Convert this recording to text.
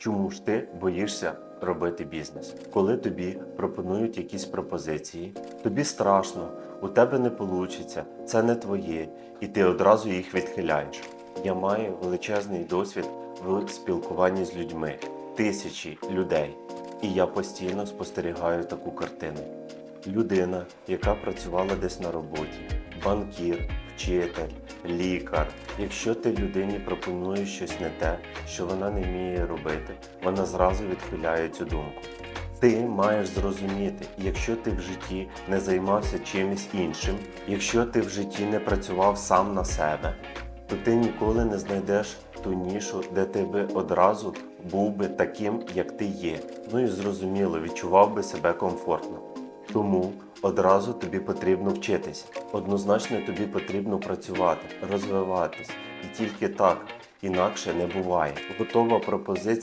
чому ж ти боїшся робити бізнес? Коли тобі пропонують якісь пропозиції, тобі страшно, у тебе не вийде, це не твоє, і ти одразу їх відхиляєш. Я маю величезний досвід в спілкуванні з людьми, тисячі людей, і я постійно спостерігаю таку картину. Людина, яка працювала десь на роботі, банкір, вчитель, лікар. Якщо ти людині пропонуєш щось не те, що вона не вміє робити, вона зразу відхиляє цю думку. Ти маєш зрозуміти, якщо ти в житті не займався чимось іншим, якщо ти в житті не працював сам на себе, то ти ніколи не знайдеш ту нішу, де ти би одразу був би таким, як ти є. Ну і зрозуміло, відчував би себе комфортно. Тому одразу тобі потрібно вчитися. Однозначно тобі потрібно працювати, розвиватись. І тільки так, інакше не буває. Готова пропозиція.